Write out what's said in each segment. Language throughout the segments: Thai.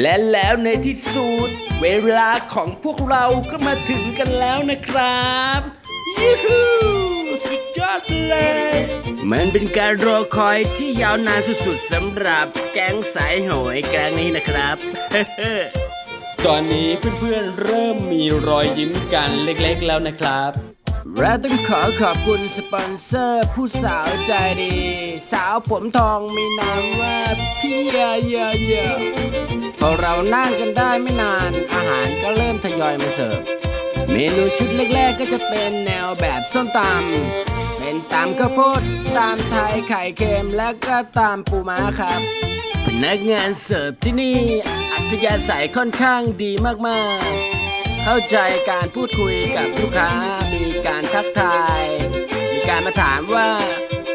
และแล้วในที่สุดเวลาของพวกเราก็มาถึงกันแล้วนะครับยูฮูสุดยอดเลย มันเป็นการรอคอยที่ยาวนานสุดๆสำหรับแก๊งสายโหยแก๊งนี้นะครับ ตอนนี้เพื่อนๆเริ่มมีรอยยิ้มกันเล็กๆแล้วนะครับ และต้องขอขอบคุณสปอนเซอร์ผู้สาวใจดี สาวผมทองมีนามว่าพี่ยายายาพอเรานั่งกันได้ไม่นาน อาหารก็เริ่มทยอยมาเสิร์ฟเมนูชุดแรกๆก็จะเป็นแนวแบบส้มตำเป็นตำข้าวโพดตำไทยไข่เค็มและก็ตำปูม้าครับพนักงานเสิร์ฟที่นี่ อัธยาศัยค่อนข้างดีมากๆ เข้าใจการพูดคุยกับลูกค้า มีการทักทาย มีการมาถามว่า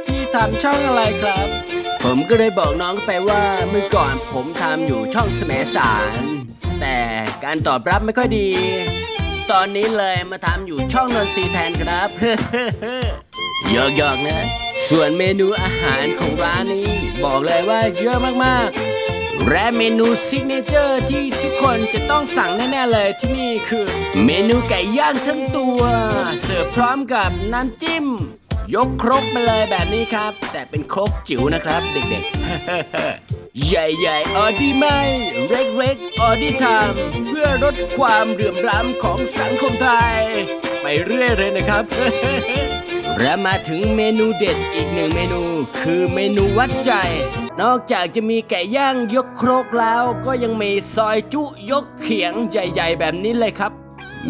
พี่ทำช่องอะไรครับ ผมก็เลยบอกน้องไปว่าเมื่อก่อนผมทำอยู่ช่องแสมสาร แต่การตอบรับไม่ค่อยดี ตอนนี้เลยมาทำอยู่ช่องนนทรีแทนครับหยอกๆนะ ส่วนเมนูอาหารของร้านนี้ บอกเลยว่าเยอะมากๆ และเมนูซิกเนเจอร์ที่ทุกคนจะต้องสั่งแน่ๆเลยที่นี่คือ เมนูไก่ย่างทั้งตัว เสิร์ฟพร้อมกับน้ำจิ้ม ยกครกมาเลยแบบนี้ครับ แต่เป็นครกจิ๋วนะครับเด็กๆ ใหญ่ๆออดีไม่ เล็กๆออดีทำเพื่อลดความเหลื่อมล้ำของสังคมไทย ไปเรื่อยเลยนะครับและมาถึงเมนูเด็ดอีกหนึ่งเมนู คือเมนูวัดใจ นอกจากจะมีไก่ย่างยกครกแล้ว ก็ยังมีซอยจุยกเขียงใหญ่ ๆ แบบนี้เลยครับ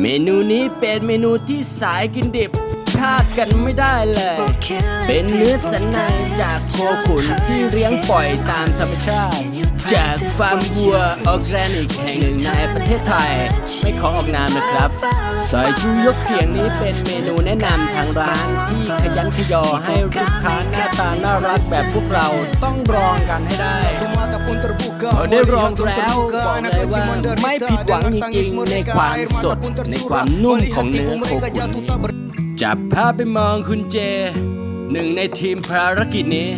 เมนูนี้เป็นเมนูที่สายกินดิบพลาดกันไม่ได้เลย เป็นเนื้อสันในจากโคขุนที่เลี้ยงปล่อยตามธรรมชาติ จากฟาร์มวัวออร์แกนิกแห่งหนึ่งในประเทศไทย ไม่ขอออกนามนะครับซอยจูยกเขียงนี้เป็นเมนูแนะนำทางร้านที่ขยันขยอให้ลูกค้าหน้าตาน่ารักแบบพวกเราต้องลองกันให้ได้พอได้ลองแล้วบอกเลยว่าไม่ผิดหวังจริงๆในความสดในความนุ่มของเนื้อโคขุนนี้จับภาพไปมองคุณเจ หนึ่งในทีมภารกิจนี้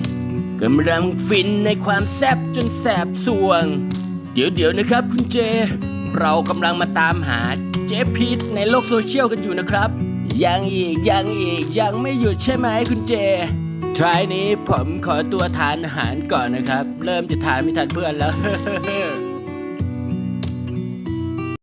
กำลังฟินในความแซบจนแสบสวง เดี๋ยวเดี๋ยวนะครับคุณเจ เรากำลังมาตามหาเจพีทในโลกโซเชียลกันอยู่นะครับ ยังอีกยังอีกยังไม่หยุดใช่ไหมคุณเจทรายนี้ผมขอตัวทานอาหารก่อนนะครับ เริ่มจะทานไม่ทันเพื่อนแล้ว